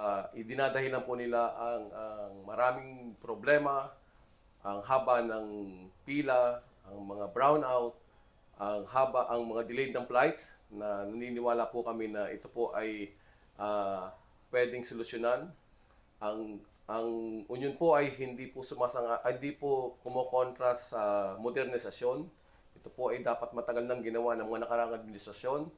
ah, idinadahilan po nila ang, ang maraming problema, ang haba ng pila, ang mga brownout, ang haba ang mga delayed ng flights na naniniwala po kami na ito po ay ah, pwedeng solusyonan. Ang ang union po ay hindi po sumasanga hindi po kumokontra sa modernisasyon. Ito po ay dapat matagal nang ginawa ng mga nakaraang administrasyon.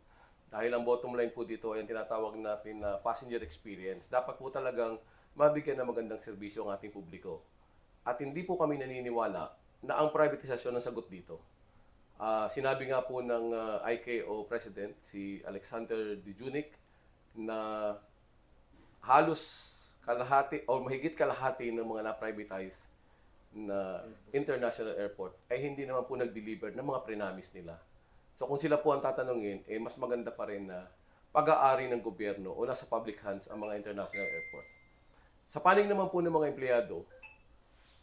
Dahil ang bottom line po dito ay ang tinatawag natin na passenger experience. Dapat po talagang mabigyan ng magandang serbisyo ang ating publiko. At hindi po kami naniniwala na ang privatisasyon ang sagot dito. Ah, sinabi nga po ng ah, IKO President, si Alexander Dijunik, na halos kalahati o mahigit kalahati ng mga na-privatize na international airport ay hindi naman po nag-deliver ng mga prenamis nila. So kung sila po ang tatanungin, eh mas maganda pa rin na pag-aari ng gobyerno o nasa public hands ang mga international airport. Sa panig naman po ng mga empleyado,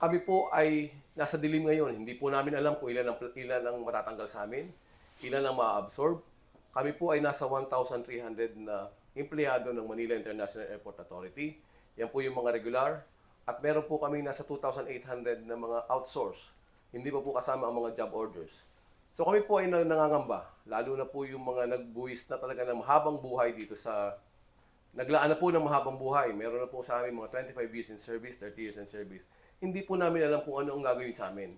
kami po ay nasa dilim ngayon. Hindi po namin alam kung ilan ang, ilan ang matatanggal sa amin, ilan ang ma-absorb. Kami po ay nasa 1,300 na empleyado ng Manila International Airport Authority. Yan po yung mga regular. At meron po kami nasa 2,800 na mga outsource. Hindi pa po kasama ang mga job orders. So kami po ay nang- nangangamba, lalo na po yung mga nagbuwis na talaga ng mahabang buhay dito sa naglaan na po ng mahabang buhay. Meron na po sa amin mga 25 years in service, 30 years in service. Hindi po namin alam kung ano ang gagawin sa amin.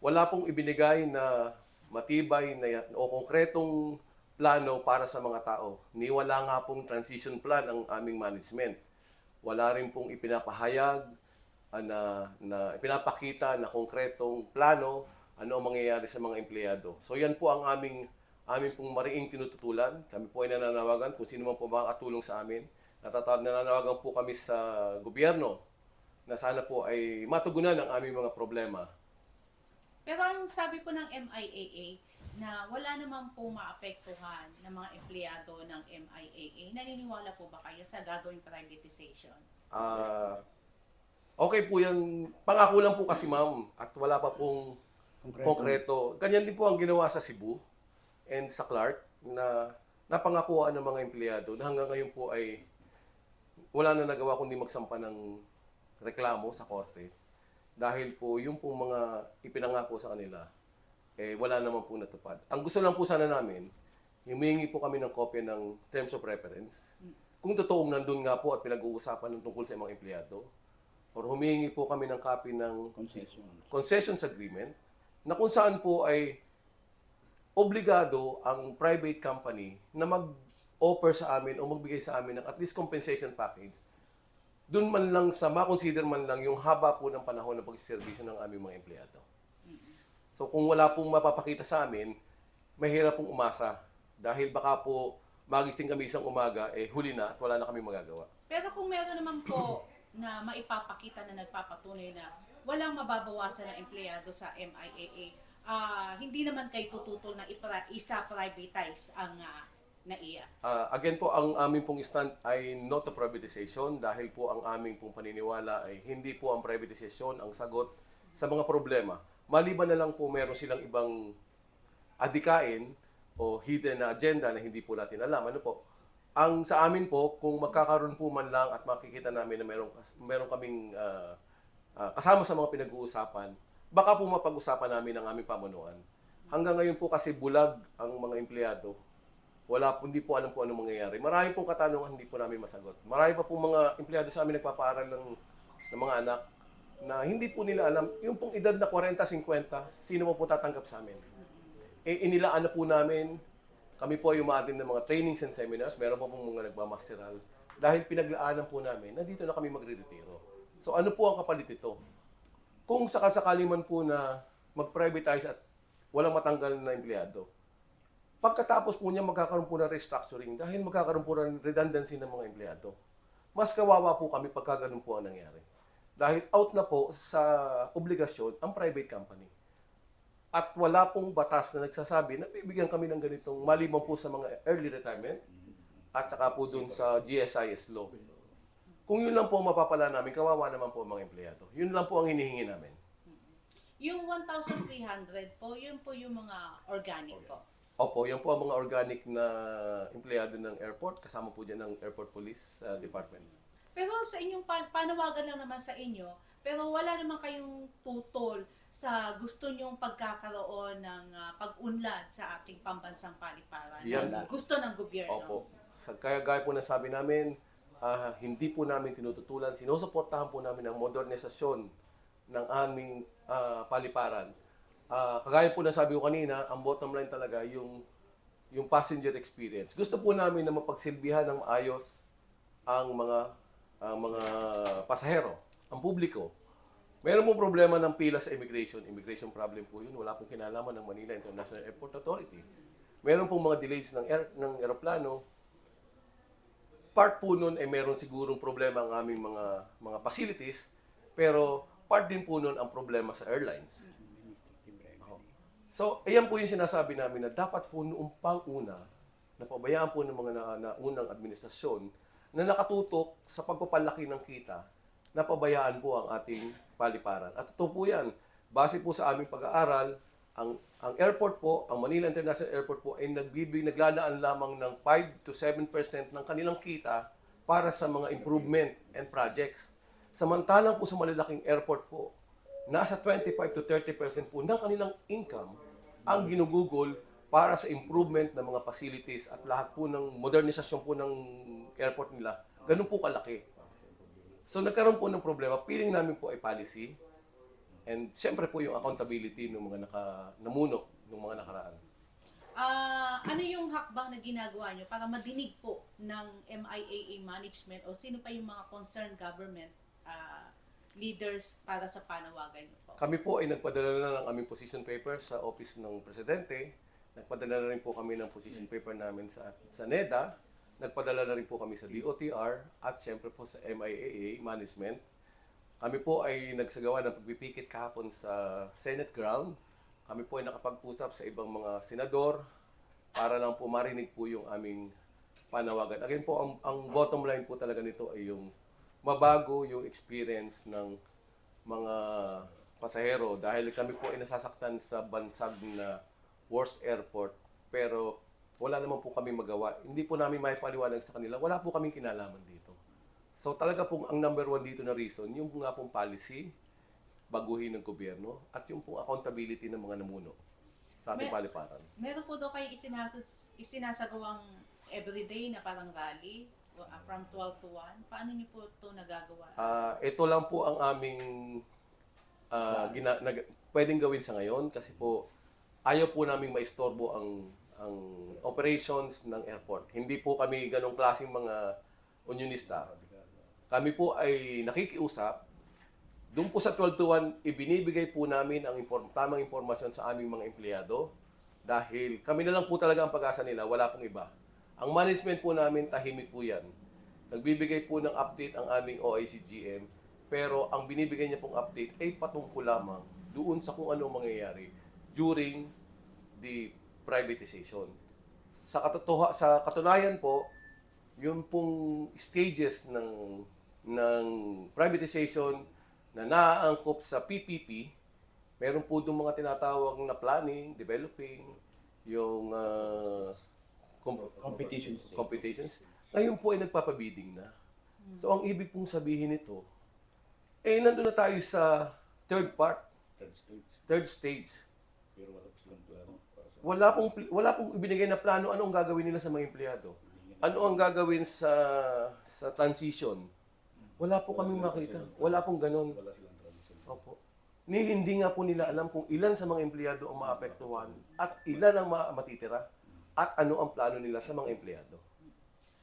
Wala pong ibinigay na matibay na, o konkretong plano para sa mga tao. Ni wala nga pong transition plan ang aming management. Wala rin pong ipinapahayag ah, na, na ipinapakita na konkretong plano ano ang mangyayari sa mga empleyado. So yan po ang aming aming pong mariing tinututulan. Kami po ay nananawagan kung sino man po makakatulong sa amin. Natata- nananawagan po kami sa gobyerno na sana po ay matugunan ang aming mga problema. Pero ang sabi po ng MIAA na wala naman po maapektuhan ng mga empleyado ng MIAA. Naniniwala po ba kayo sa gagawing privatization? Ah, okay po yan. Pangako lang po kasi ma'am at wala pa pong konkreto. Ganyan din po ang ginawa sa Cebu and sa Clark na napangakuan ng mga empleyado na hanggang ngayon po ay wala na nagawa kundi magsampa ng reklamo sa korte. Dahil po yung pong mga ipinangako sa kanila, eh wala naman po natupad. Ang gusto lang po sana namin, humingi po kami ng kopya ng terms of reference. Kung totoong nandun nga po at pinag-uusapan ng tungkol sa mga empleyado, or humingi po kami ng copy ng concession. concessions agreement na kung saan po ay obligado ang private company na mag-offer sa amin o magbigay sa amin ng at least compensation package doon man lang sa makonsider man lang yung haba po ng panahon ng pagsiservisyo ng aming mga empleyado. So kung wala pong mapapakita sa amin, mahirap pong umasa dahil baka po magising kami isang umaga, eh huli na at wala na kami magagawa. Pero kung meron naman po na maipapakita na nagpapatunay na walang mababawasan ng empleyado sa MIAA, ah, hindi naman kayo tututol na ipra- isa-privatize ang ah, NAIA. Ah, again po, ang aming pong stand ay not to privatization dahil po ang aming pong paniniwala ay hindi po ang privatization ang sagot sa mga problema. Maliban na lang po meron silang ibang adikain o hidden na agenda na hindi po natin alam. Ano po? Ang sa amin po, kung magkakaroon po man lang at makikita namin na meron, meron kaming ah, ah, kasama sa mga pinag-uusapan, baka po mapag-usapan namin ang aming pamunuan. Hanggang ngayon po kasi bulag ang mga empleyado wala po, hindi po alam po anong mangyayari. Marami pong katanungan hindi po namin masagot. Marami pa pong mga empleyado sa amin nagpapaaral ng, ng mga anak na hindi po nila alam, yung pong edad na 40-50, sino mo po tatanggap sa amin. E, inilaan na po namin, kami po ay umaatin ng mga trainings and seminars, meron pa pong mga nagmamasteral, dahil pinaglaanan po namin, nandito na kami magre-retiro. So ano po ang kapalit ito? Kung sakasakali man po na mag-privatize at walang matanggal na empleyado, Pagkatapos po niya magkakaroon po ng restructuring dahil magkakaroon po ng redundancy ng mga empleyado. Mas kawawa po kami pagka ganun po ang nangyari. Dahil out na po sa obligasyon ang private company. At wala pong batas na nagsasabi na bibigyan kami ng ganitong maliban po sa mga early retirement at saka po dun sa GSIS law. Kung yun lang po ang mapapala namin, kawawa naman po ang mga empleyado. Yun lang po ang hinihingi namin. Yung 1,300 po, yun po yung mga organic po. Opo, yan po ang mga organic na empleyado ng airport. Kasama po dyan ng Airport Police uh, Department. Pero sa inyong pa- panawagan lang naman sa inyo, pero wala naman kayong tutol sa gusto nyong pagkakaroon ng ah, pag-unlad sa ating pambansang paliparan. Yan. Gusto ng gobyerno. Opo. Sa, kaya gaya po na sabi namin, ah, hindi po namin tinututulan, sinusuportahan po namin ang modernisasyon ng aming ah, paliparan. Ah, kagaya po na sabi ko kanina, ang bottom line talaga yung yung passenger experience. Gusto po namin na mapagsilbihan ng maayos ang mga ang mga pasahero, ang publiko. Meron po problema ng pila sa immigration. Immigration problem po yun. Wala pong kinalaman ng Manila International Airport Authority. Meron pong mga delays ng, air, ng aeroplano. Part po nun ay meron sigurong problema ang aming mga mga facilities, pero part din po nun ang problema sa airlines. So, ayan po yung sinasabi namin na dapat po noong pang-una, napabayaan po ng mga na, naunang administrasyon na nakatutok sa pagpapalaki ng kita, napabayaan po ang ating paliparan. At ito po yan, base po sa aming pag-aaral, ang, ang airport po, ang Manila International Airport po, ay nagbibig, naglalaan lamang ng 5 to 7% ng kanilang kita para sa mga improvement and projects. Samantalang po sa malalaking airport po, nasa 25 to 30% po ng kanilang income ang ginugugol para sa improvement ng mga facilities at lahat po ng modernisasyon po ng airport nila. Ganun po kalaki. So nagkaroon po ng problema. Feeling namin po ay policy and siyempre po yung accountability ng mga naka, namuno ng mga nakaraan. Ah, ano yung hakbang na ginagawa nyo para madinig po ng MIAA management o sino pa yung mga concerned government ah, leaders para sa panawagan nyo po? Kami po ay nagpadala na ng aming position paper sa office ng presidente. Nagpadala na rin po kami ng position paper namin sa, sa NEDA. Nagpadala na rin po kami sa DOTR at siyempre po sa MIAA management. Kami po ay nagsagawa ng pagpipikit kahapon sa Senate ground. Kami po ay nakapag-usap sa ibang mga senador para lang po marinig po yung aming panawagan. Again po, ang, ang bottom line po talaga nito ay yung mabago yung experience ng mga pasahero dahil kami po ay nasasaktan sa bansag na worst airport pero wala naman po kami magawa. Hindi po namin may paliwanag sa kanila. Wala po kaming kinalaman dito. So talaga pong ang number one dito na reason, yung nga pong policy, baguhin ng gobyerno, at yung pong accountability ng mga namuno sa ating May- paliparan. Meron po daw kayo isinas- isinasagawang everyday na parang rally uh, from 12 to 1. Paano niyo po ito nagagawa? Ah, ito lang po ang aming ah, gina, nag, pwedeng gawin sa ngayon kasi po ayaw po naming maistorbo ang ang operations ng airport. Hindi po kami ganong klaseng mga unionista. Kami po ay nakikiusap. Doon po sa 12 to 1, ibinibigay po namin ang inform, tamang impormasyon sa aming mga empleyado dahil kami na lang po talaga ang pag-asa nila, wala pong iba. Ang management po namin, tahimik po yan. Nagbibigay po ng update ang aming OICGM, pero ang binibigay niya pong update ay patungkol lamang doon sa kung ano ang mangyayari during the privatization. Sa katotoha, sa katunayan po, yung pong stages ng ng privatization na naaangkop sa PPP, meron po doon mga tinatawag na planning, developing, yung ah, com- Competitions. competitions. Ngayon po ay nagpapabidding na. So ang ibig pong sabihin nito, eh nandun na tayo sa third part, Third stage. third stage. Pero wala pa silang plano para sa Wala pong wala pong ibinigay na plano ano ang gagawin nila sa mga empleyado. Ano ang gagawin sa sa transition? Wala po kami makita. Wala pong ganun. wala silang tradition. Opo. Ni hindi nga po nila alam kung ilan sa mga empleyado ang maapektuhan at ilan ang ma- matitira at ano ang plano nila sa mga empleyado.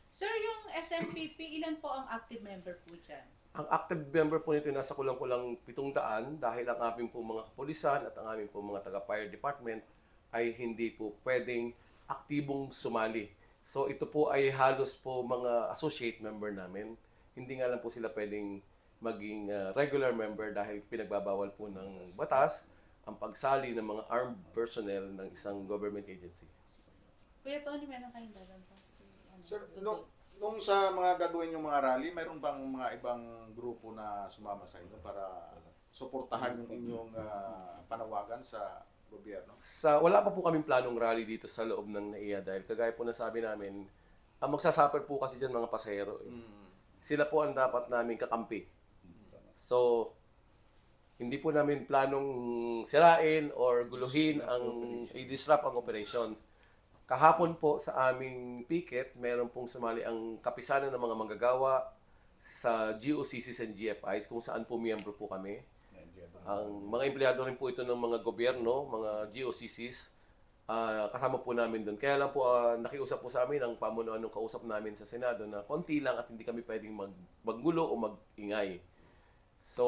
Sir, yung SMPP, ilan po ang active member po dyan? Ang active member po nito ay nasa kulang-kulang 700 dahil ang aming po mga kapulisan at ang aming po mga taga-fire department ay hindi po pwedeng aktibong sumali. So ito po ay halos po mga associate member namin. Hindi nga lang po sila pwedeng maging uh, regular member dahil pinagbabawal po ng batas ang pagsali ng mga armed personnel ng isang government agency. Kuya Tony, meron kayong dadanta? Si, ano, Sir, nung, nung sa mga gagawin yung mga rally, mayroon bang mga ibang grupo na sumama sa inyo para suportahan yung inyong ah, panawagan sa gobyerno? sa wala pa po kaming planong rally dito sa loob ng NAIA dahil kagaya po na sabi namin, ang magsasuffer po kasi diyan mga pasahero. Eh. Mm. Sila po ang dapat namin kakampi. So, hindi po namin planong sirain or guluhin ang i-disrupt ang operations. Kahapon po sa aming picket, meron pong sumali ang kapisanan ng mga manggagawa sa GOCCs and GFIs kung saan po miyembro po kami. Ang mga empleyado rin po ito ng mga gobyerno, mga GOCCs, ah, kasama po namin doon. Kaya lang po ah, nakiusap po sa amin ang pamunuan ng kausap namin sa Senado na konti lang at hindi kami pwedeng mag, maggulo o magingay. So,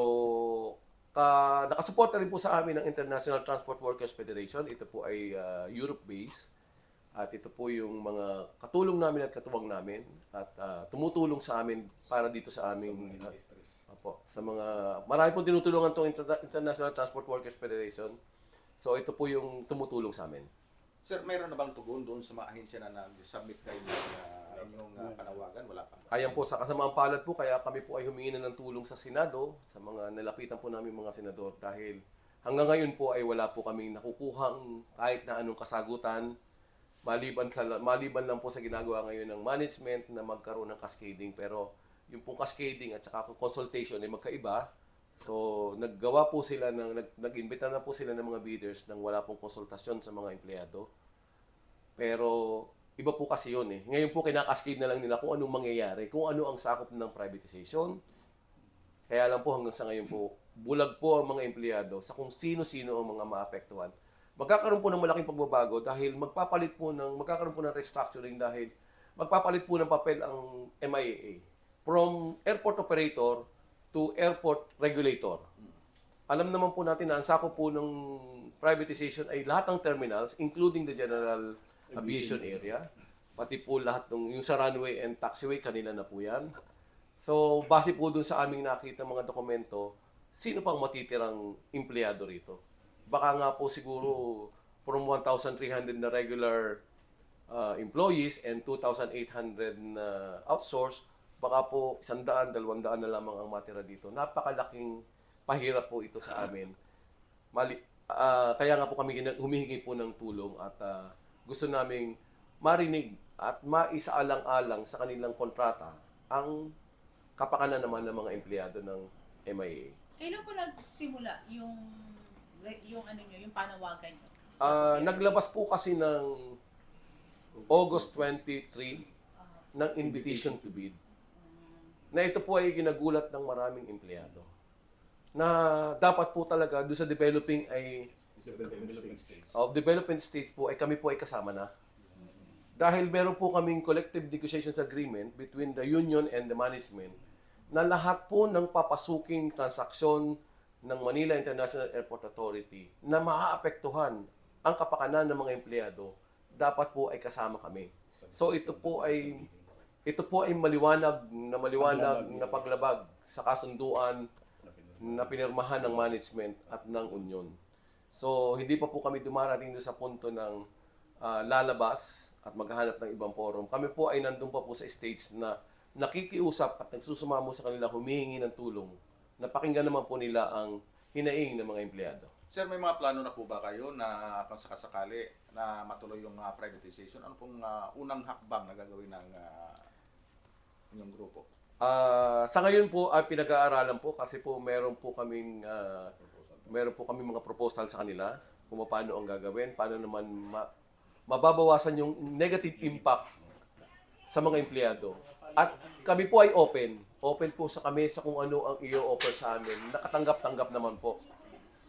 ka, nakasuporta rin po sa amin ng International Transport Workers Federation. Ito po ay ah, Europe-based. At ito po yung mga katulong namin at katuwang namin at ah, tumutulong sa amin para dito sa aming ah, Opo, sa mga marami pong tinutulungan tong Inter- International Transport Workers Federation. So ito po yung tumutulong sa amin. Sir, mayroon na bang tugon doon sa mga ahensya na nag-submit kayo ng uh, inyong uh, panawagan? Wala pa. Ayan po, sa kasamaang palad po, kaya kami po ay humingi na ng tulong sa Senado, sa mga nalapitan po namin mga senador dahil hanggang ngayon po ay wala po kaming nakukuhang kahit na anong kasagutan maliban sa maliban lang po sa ginagawa ngayon ng management na magkaroon ng cascading pero yung pong cascading at saka consultation ay magkaiba. So, naggawa po sila ng nag, nag-imbita na po sila ng mga bidders nang wala pong konsultasyon sa mga empleyado. Pero iba po kasi yun eh. Ngayon po kinakascade na lang nila kung anong mangyayari, kung ano ang sakop ng privatization. Kaya lang po hanggang sa ngayon po, bulag po ang mga empleyado sa kung sino-sino ang mga maapektuhan. Magkakaroon po ng malaking pagbabago dahil magpapalit po ng, magkakaroon po ng restructuring dahil magpapalit po ng papel ang MIAA from airport operator to airport regulator. Alam naman po natin na ang sakop po ng privatization ay lahat ng terminals, including the general aviation area, pati po lahat ng yung sa runway and taxiway kanila na po yan. So, base po dun sa aming nakita mga dokumento, sino pang matitirang empleyado rito? Baka nga po siguro from 1,300 na regular uh, employees and 2,800 na outsource, baka po 100, 200 na lamang ang matira dito. Napakalaking pahirap po ito sa amin. Mali, ah, kaya nga po kami humihingi po ng tulong at ah, gusto naming marinig at maisaalang-alang sa kanilang kontrata ang kapakanan naman ng mga empleyado ng MIA. Kailan po nagsimula yung yung ano nyo, yung panawagan nyo? Sa Ah, gobyerno? naglabas po kasi ng August 23 Ah, ng invitation to bid na ito po ay ginagulat ng maraming empleyado na dapat po talaga doon sa developing ay of development stage po ay kami po ay kasama na. Dahil meron po kaming collective negotiations agreement between the union and the management na lahat po ng papasuking transaksyon ng Manila International Airport Authority na maaapektuhan ang kapakanan ng mga empleyado, dapat po ay kasama kami. So ito po ay ito po ay maliwanag na maliwanag na paglabag sa kasunduan na pinirmahan ng management at ng union. So, hindi pa po kami dumarating doon sa punto ng ah, lalabas at maghahanap ng ibang forum. Kami po ay nandun pa po sa stage na nakikiusap at nagsusumamo sa kanila humihingi ng tulong. Napakinggan naman po nila ang hinaing ng mga empleyado. Sir, may mga plano na po ba kayo na kung sakasakali na matuloy yung uh, privatization? Ano pong uh, unang hakbang na gagawin ng uh, inyong grupo? Ah, sa ngayon po ay pinag-aaralan po kasi po meron po kaming ah, meron po kami mga proposal sa kanila kung paano ang gagawin, paano naman ma- mababawasan yung negative impact sa mga empleyado. At kami po ay open. Open po sa kami sa kung ano ang i-offer sa amin. Nakatanggap-tanggap naman po.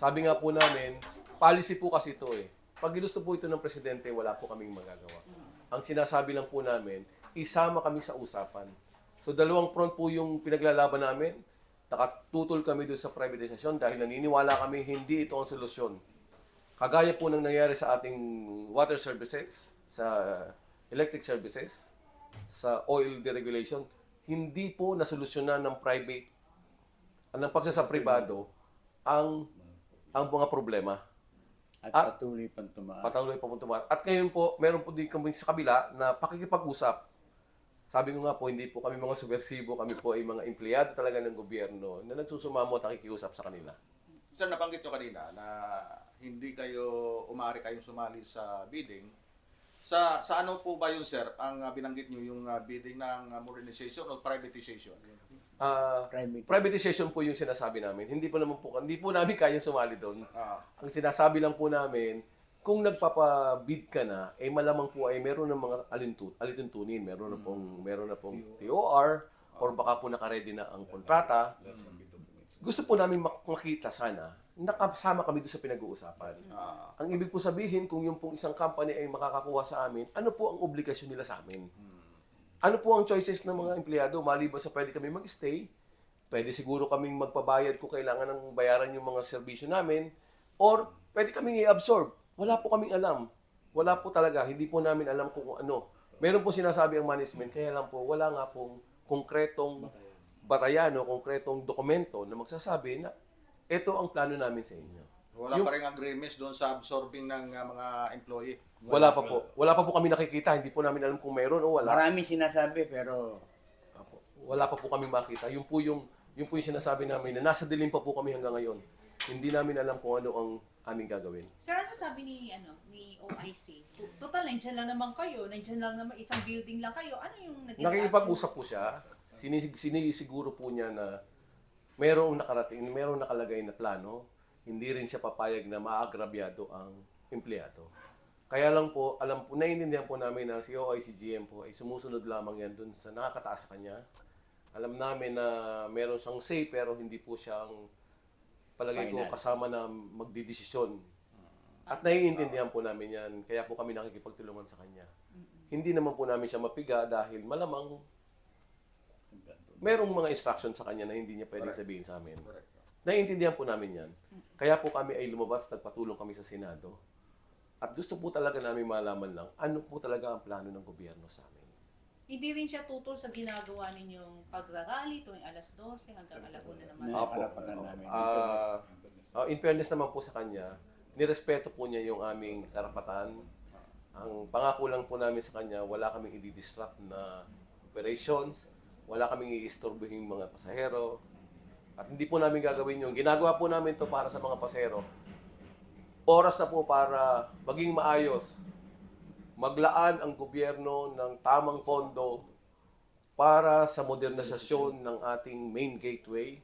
Sabi nga po namin, policy po kasi ito eh. Pag ginusto po ito ng presidente, wala po kaming magagawa. Ang sinasabi lang po namin, isama kami sa usapan. So dalawang front po yung pinaglalaban namin. Nakatutol kami doon sa privatization dahil naniniwala kami hindi ito ang solusyon. Kagaya po ng nangyari sa ating water services, sa electric services, sa oil deregulation, hindi po nasolusyonan ng private, ng pagsasa pribado, ang ang mga problema. At At- patuloy pang tumaas. Patuloy pa po tumaas. At ngayon po, meron po din kami sa kabila na pakikipag-usap. Sabi ko nga po, hindi po kami mga subversibo, kami po ay mga empleyado talaga ng gobyerno na nagsusumamo at nakikiusap sa kanila. Sir, nabanggit nyo kanina na hindi kayo, umari kayong sumali sa bidding Sa sa ano po ba yun, sir? Ang ah, binanggit niyo yung ah, bidding ng ah, modernization o privatization? Ah, Private. privatization po yung sinasabi namin. Hindi po naman po, hindi po namin kaya sumali doon. Ah, Ang sinasabi lang po namin, kung nagpapabid ka na, eh malamang po ay meron ng mga alintu, alituntunin. Meron na pong, meron na pong TOR, or baka po nakaredy na ang kontrata. Gusto po namin mak- makita sana, nakasama kami doon sa pinag-uusapan. ah, Ang ibig po sabihin, kung yung pong isang company ay makakakuha sa amin, ano po ang obligasyon nila sa amin? Ano po ang choices ng mga empleyado? Maliban sa pwede kami mag-stay, pwede siguro kaming magpabayad kung kailangan ng bayaran yung mga serbisyo namin, or pwede kaming i-absorb. Wala po kaming alam. Wala po talaga. Hindi po namin alam kung ano. Meron po sinasabi ang management, kaya lang po, wala nga pong konkretong batayan o konkretong dokumento na magsasabi na ito ang plano namin sa inyo. wala Yung- pa rin agreements doon sa absorbing ng ah, mga employee. Wala pa po. Wala pa po kami nakikita. Hindi po namin alam kung meron o wala. Maraming sinasabi pero Apo. Wala pa po kami makita. Yung po yung yung po yung sinasabi namin na nasa dilim pa po kami hanggang ngayon. Hindi namin alam kung ano ang aming gagawin. Sir, ano sabi ni ano ni OIC? Total, nandiyan lang naman kayo. Nandiyan lang naman, isang building lang kayo. Ano yung naging Nakikipag-usap po siya. Sinig, sinisiguro po niya na mayroong nakarating, mayroong nakalagay na plano. Hindi rin siya papayag na maagrabyado ang empleyado. Kaya lang po, alam po, naiintindihan po namin na si OIC GM po ay sumusunod lamang yan dun sa nakakataas sa kanya. Alam namin na meron siyang say pero hindi po siyang palagay ko Final. kasama na magdidesisyon. At naiintindihan po namin yan, kaya po kami nakikipagtulungan sa kanya. Hindi naman po namin siya mapiga dahil malamang merong mga instructions sa kanya na hindi niya pwedeng Correct. sabihin sa amin. Correct. Naiintindihan po namin yan. Kaya po kami ay lumabas, nagpatulong kami sa Senado. At gusto po talaga namin malaman lang ano po talaga ang plano ng gobyerno sa amin. Hindi rin siya tutol sa ginagawa ninyong pagrarally tuwing alas 12 hanggang alauna naman. May Apo. karapatan namin. Ah, in fairness naman po sa kanya, nirespeto po niya yung aming karapatan. Ang pangako lang po namin sa kanya, wala kaming i-disrupt na operations, wala kaming i-istorbohin mga pasahero, at hindi po namin gagawin yung ginagawa po namin to para sa mga pasahero. Oras na po para maging maayos. Maglaan ang gobyerno ng tamang pondo para sa modernisasyon ng ating main gateway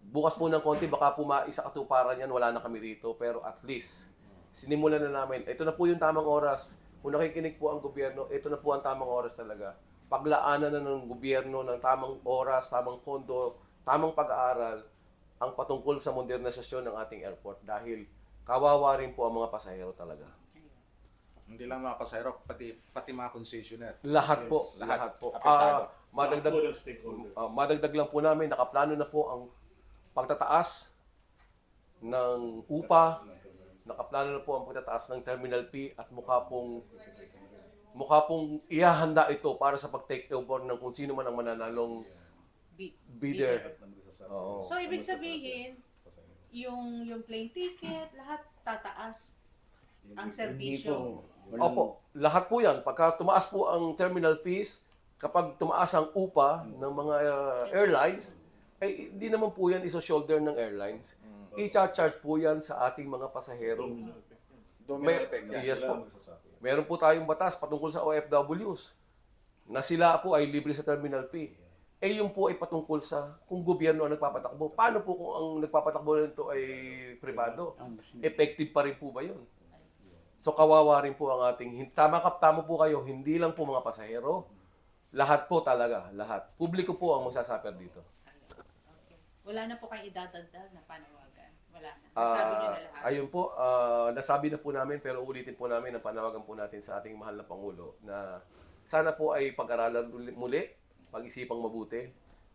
bukas po ng konti, baka po maisa katuparan yan, wala na kami rito. Pero at least, sinimulan na namin. Ito na po yung tamang oras. Kung nakikinig po ang gobyerno, ito na po ang tamang oras talaga. Paglaanan na ng gobyerno ng tamang oras, tamang pondo, tamang pag-aaral, ang patungkol sa modernisasyon ng ating airport. Dahil kawawa rin po ang mga pasahero talaga. Hindi lang mga pasahero, pati pati mga concessionaire. Lahat po, Lahat. lahat, po. Apektado. Ah, madagdag, Ah, madagdag lang po namin, nakaplano na po ang pagtataas ng upa, nakaplano na po ang pagtataas ng Terminal P at mukha pong mukha pong ihahanda ito para sa pag-take over ng kung sino man ang mananalong Bi- bidder. Oo. So, ibig sabihin, yung yung plane ticket, lahat tataas ang serbisyo. Opo, lahat po yan. Pagka tumaas po ang terminal fees, kapag tumaas ang upa ng mga uh, airlines, ay hindi naman po yan iso-shoulder ng airlines. I-charge po yan sa ating mga pasahero. Domino May- effect. yan. Yes po. Meron po tayong batas patungkol sa OFWs na sila po ay libre sa Terminal P. Eh yung po ay patungkol sa kung gobyerno ang nagpapatakbo. Paano po kung ang nagpapatakbo nito ay pribado? ang- Effective pa rin po ba yun? So kawawa rin po ang ating, tama kap tama po kayo, hindi lang po mga pasahero. Lahat po talaga, lahat. Publiko po ang magsasuffer dito. Wala na po kayong idadagdag na panawagan. Wala na. Nasabi niyo Ah, na lahat. ayun po, ah, nasabi na po namin pero ulitin po namin ang panawagan po natin sa ating mahal na Pangulo na sana po ay pag-aralan uli- muli, pag-isipang mabuti.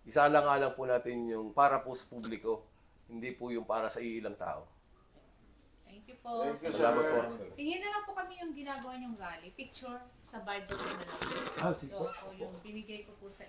Isa lang nga lang po natin yung para po sa publiko, hindi po yung para sa iilang tao. Thank you po. Thank you, Salamat sir. po. Tingin na lang po kami yung ginagawa niyong rally. Picture sa Bible na lang. Ah, sige So, po. po, yung binigay ko po sa